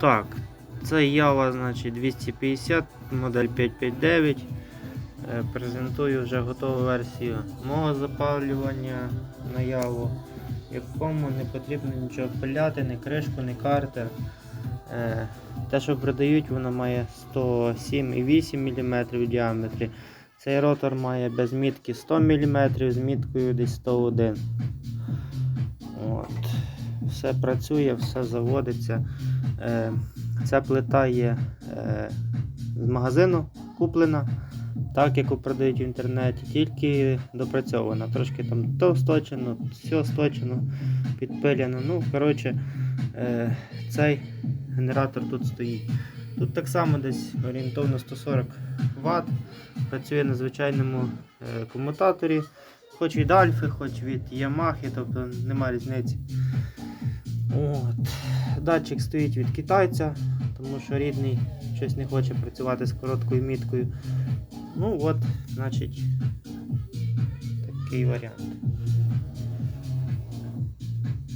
Так, це Java, значить 250, модель 559. Е, Презентую вже готову версію мого запалювання на Яву, якому не потрібно нічого пиляти, ні кришку, ні картер. Е, Те, що продають, воно має 107,8 мм в діаметрі. Цей ротор має без мітки 100 мм з міткою десь 101 От. Все працює, все заводиться. Е, Ця плита є е, з магазину куплена, так як продають в інтернеті, тільки допрацьована. Трошки там то сточено, все сточено, підпиляно. Ну, коротше, е, цей генератор тут стоїть. Тут так само десь орієнтовно 140 Вт. Працює на звичайному комутаторі, хоч від Альфи, хоч від Ямахи, тобто нема різниці. От. Датчик стоїть від китайця, тому що рідний щось не хоче працювати з короткою міткою. Ну от, значить, такий варіант.